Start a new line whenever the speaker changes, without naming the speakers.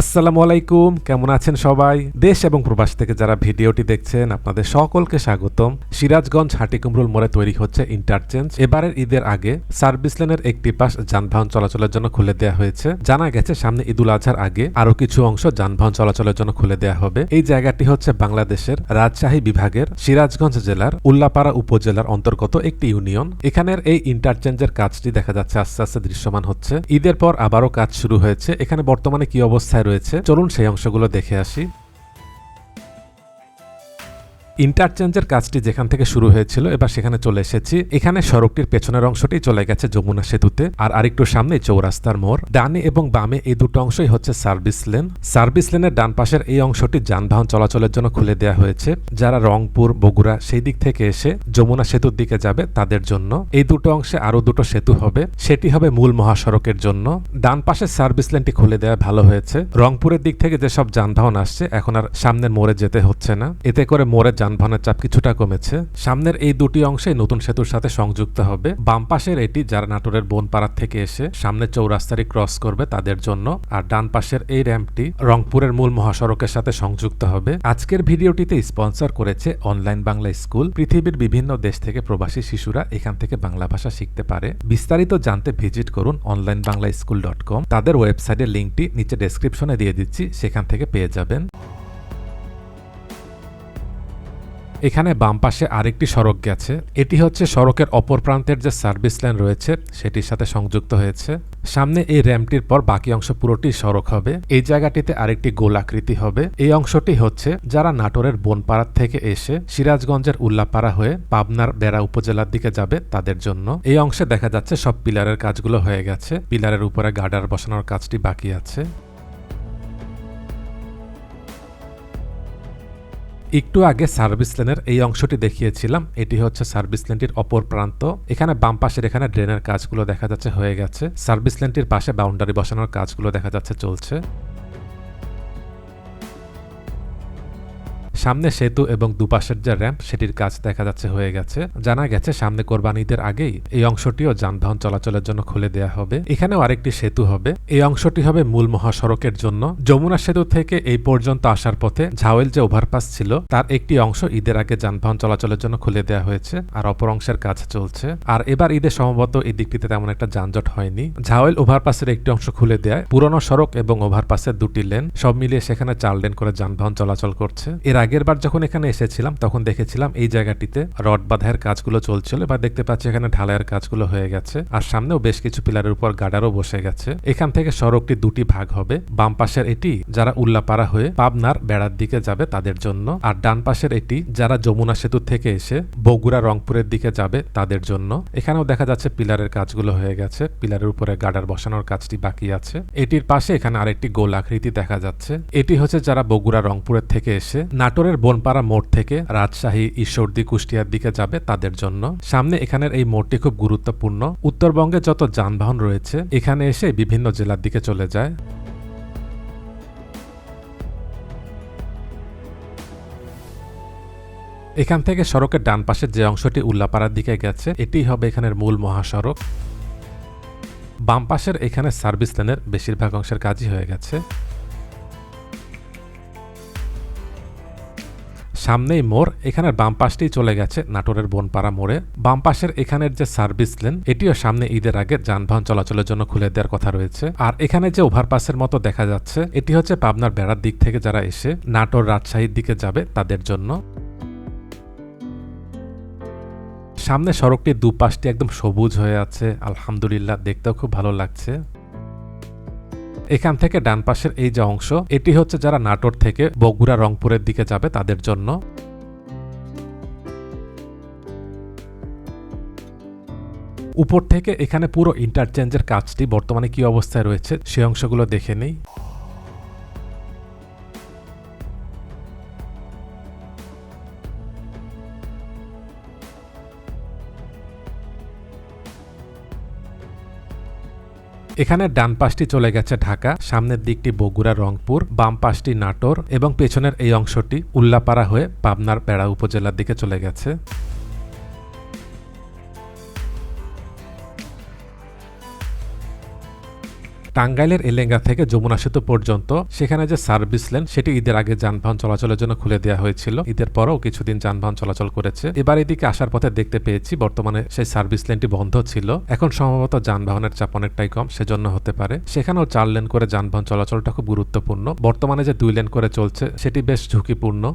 আসসালামু আলাইকুম, কেমন আছেন সবাই? দেশ এবং প্রবাস থেকে যারা ভিডিওটি দেখছেন, আপনাদের সকলকে স্বাগতম। সিরাজগঞ্জ হাটিকুমরুল মোড়ে তৈরি হচ্ছে ইন্টারচেঞ্জ। এবারের ঈদের আগে সার্ভিস লেনের একটি পাশ যানবাহন চলাচলের জন্য খুলে দেওয়া হয়েছে। জানা গেছে, সামনে ঈদুল আজহার আগে আরও কিছু অংশ যানবাহন চলাচলের জন্য খুলে দেওয়া হবে। এই জায়গাটি হচ্ছে বাংলাদেশের রাজশাহী বিভাগের সিরাজগঞ্জ জেলার উল্লাপাড়া উপজেলার অন্তর্গত একটি ইউনিয়ন। এখানের এই ইন্টারচেঞ্জের কাজটি দেখা যাচ্ছে, আস্তে আস্তে দৃশ্যমান হচ্ছে। ঈদের পর আবারও কাজ শুরু হয়েছে। এখানে বর্তমানে কি অবস্থায় রয়েছে। চলুন সেই অংশগুলো দেখে আসি। ইন্টারচেঞ্জের কাজটি যেখান থেকে শুরু হয়েছিল, এবার সেখানে চলে এসেছি। এখানে সড়কটির পেছনের অংশটি চলে গেছে যমুনা সেতুতে, আর আরেকটু সামনে চৌরাস্তার মোড়। ডানে এবং বামে এই দুটো অংশই হচ্ছে সার্ভিস লেন। সার্ভিস লেনের ডান পাশের এই অংশটি যানবাহন চলাচলের জন্য খুলে দেওয়া হয়েছে। যারা রংপুর, বগুড়া সেই দিক থেকে এসে যমুনা সেতুর দিকে যাবে তাদের জন্য। এই দুটো অংশে আরও দুটো সেতু হবে। সেটি হবে মূল মহাসড়কের জন্য। ডান পাশের সার্ভিস লেনটি খুলে দেওয়া ভালো হয়েছে। রংপুরের দিক থেকে যেসব যানবাহন আসছে, এখন আর সামনের মোড়ে যেতে হচ্ছে না। এতে করে মোড়ে যানবাহনের চাপ কিছুটা কমেছে। সামনের এই দুটি অংশে নতুন সেতুর সাথে সংযুক্ত হবে। বাম পাশের এটি যারা নাটোরের বনপাড়ার থেকে এসে সামনে চৌরাস্তারি ক্রস করবে তাদের জন্য, আর ডান পাশের এই র্যাম্পটি রংপুরের মূল মহাসড়কের সাথে সংযুক্ত হবে। আজকের ভিডিওটিতে স্পন্সর করেছে অনলাইন বাংলা স্কুল। পৃথিবীর বিভিন্ন দেশ থেকে প্রবাসী শিশুরা এখান থেকে বাংলা ভাষা শিখতে পারে। বিস্তারিত জানতে ভিজিট করুন online Bangla school dot com. তাদের ওয়েবসাইটের লিঙ্কটি নিচে ডেসক্রিপশনে দিয়ে দিচ্ছি, সেখান থেকে পেয়ে যাবেন। এখানে বাম পাশে আরেকটি সড়ক গেছে। এটি হচ্ছে সড়কের অপর প্রান্তের যে সার্ভিস লাইন রয়েছে, সেটির সাথে সংযুক্ত হয়েছে। সামনে এই র্যাম্পটির পর বাকি অংশ পুরোটি সড়ক হবে। এই জায়গাটিতে আরেকটি গোলাকৃতি হবে। এই অংশটি হচ্ছে যারা নাটোরের বনপাড়ার থেকে এসে সিরাজগঞ্জের উল্লাপাড়া হয়ে পাবনার বেড়া উপজেলার দিকে যাবে তাদের জন্য। এই অংশে দেখা যাচ্ছে সব পিলারের কাজগুলো হয়ে গেছে। পিলারের উপরে গার্ডার বসানোর কাজটি বাকি আছে। একটু আগে সার্ভিস লেনের এই অংশটি দেখিয়েছিলাম। এটি হচ্ছে সার্ভিস লেনটির অপর প্রান্ত। এখানে বাম পাশের এখানে ড্রেনের কাজগুলো দেখা যাচ্ছে হয়ে গেছে। সার্ভিস লেনটির পাশে বাউন্ডারি বসানোর কাজগুলো দেখা যাচ্ছে চলছে। সামনে সেতু এবং দুপাশের যে র্যাম্প সেটির কাজ দেখা যাচ্ছে হয়ে গেছে। জানা গেছে, সামনে কোরবানিদের আগেই এই অংশটিও যানবাহন চলাচলের জন্য খুলে দেওয়া হবে। এখানেও আরেকটি সেতু হবে। এই অংশটি হবে মূল মহাসড়কের জন্য। যমুনা সেতু থেকে এই পর্যন্ত আসার পথে ঝাওয়েল যে ওভারপাস ছিল, তার একটি অংশ ঈদের আগে যানবাহন চলাচলের জন্য খুলে দেওয়া হয়েছে আর অপর অংশের কাজ চলছে। আর এবার ঈদের সম্ভবত এই দিকটিতে তেমন একটা যানজট হয়নি। ঝাওয়েল ওভারপাসের একটি অংশ খুলে দেয়, পুরনো সড়ক এবং ওভারপাসের দুটি লেন সব মিলিয়ে সেখানে চার লেন করে যানবাহন চলাচল করছে। এর আগের বার যখন এখানে এসেছিলাম, তখন দেখেছিলাম এই জায়গাটিতে রড বাঁধাইয়ের কাজগুলো চলছিল এবার দেখতে পাচ্ছি এখানে ঢালাইয়ের কাজগুলো হয়ে গেছে। আর সামনেও বেশ কিছু পিলারের উপর গার্ডারও বসে গেছে। এখান থেকে সড়কটি দুটি ভাগ হবে। বাম পাশের এটি যারা উল্লাপাড়া হয়ে পাবনার বেড়ার দিকে যাবে তাদের জন্য। আর ডান পাশের এটি যারা যমুনা সেতু থেকে এসে বগুড়া, রংপুরের দিকে যাবে তাদের জন্য। এখানেও দেখা যাচ্ছে পিলারের কাজগুলো হয়ে গেছে। পিলারের উপরে গার্ডার বসানোর কাজটি বাকি আছে। এটির পাশে এখানে আরেকটি গোল আকৃতি দেখা যাচ্ছে। এটি হচ্ছে যারা বগুড়া, রংপুরের থেকে এসে নাটোরের বনপাড়া মোড় থেকে রাজশাহী, ঈশ্বরদী, কুষ্টিয়ার দিকে যাবে তাদের জন্য। সামনে এখানের এই মোড়টি খুব গুরুত্বপূর্ণ। উত্তরবঙ্গে যত যানবাহন রয়েছে, এখানে এসে বিভিন্ন জেলার দিকে চলে যায়। এখান থেকে সড়কের ডান পাশের যে অংশটি উল্লাপাড়ার দিকে গেছে এটি হবে এখানের মূল মহাসড়ক। বাম পাশের এখানে সার্ভিস লেনের বেশিরভাগ অংশের কাজই হয়ে গেছে। সামনেই মোড়, এখানের বাম পাশটি চলে গেছে নাটোরের বনপাড়া মোড়ে। বাম পাশের এখানের যে সার্ভিস লেন, এটিও সামনে ঈদের আগে যানবাহন চলাচলের জন্য খুলে দেওয়ার কথা রয়েছে। আর এখানে যে ওভারপাসের মতো দেখা যাচ্ছে, এটি হচ্ছে পাবনার বেড়ার দিক থেকে যারা এসে নাটোর রাজশাহীর দিকে যাবে তাদের জন্য। সামনে সড়কটির দুপাশটি একদম সবুজ হয়ে আছে। আলহামদুলিল্লাহ, দেখতেও খুব ভালো লাগছে। এখান থেকে ডান পাশের এই যে অংশ, এটি হচ্ছে যারা নাটোর থেকে বগুড়া, রংপুরের দিকে যাবে তাদের জন্য। উপর থেকে এখানে পুরো ইন্টারচেঞ্জের কাজটি বর্তমানে কি অবস্থায় রয়েছে, সে অংশগুলো দেখে নেই। এখানে ডান পাশটি চলে গেছে ঢাকা, সামনের দিকটি বগুড়া, রংপুর, বাম পাশটি নাটোর এবং পেছনের এই অংশটি উল্লাপাড়া হয়ে পাবনার পেড়া উপজেলার দিকে চলে গেছে। টাঙ্গাইলের এলেঙ্গা থেকে যমুনা সেতু পর্যন্ত। সেখানে যে সার্ভিস লেন, সেটি ঈদের আগে যানবাহন চলাচলের জন্য খুলে দেওয়া হয়েছিল। ঈদের পরেও কিছুদিন যানবাহন চলাচল করেছে। এবার এদিকে আসার পথে দেখতে পেয়েছি, বর্তমানে সেই সার্ভিস লেনটি বন্ধ ছিল। এখন সম্ভবত যানবাহনের চাপ অনেকটাই কম, সেজন্য হতে পারে। সেখানেও চার লেন করে যানবাহন চলাচলটা খুব গুরুত্বপূর্ণ। বর্তমানে যে দুই লেন করে চলছে, সেটি বেশ ঝুঁকিপূর্ণ।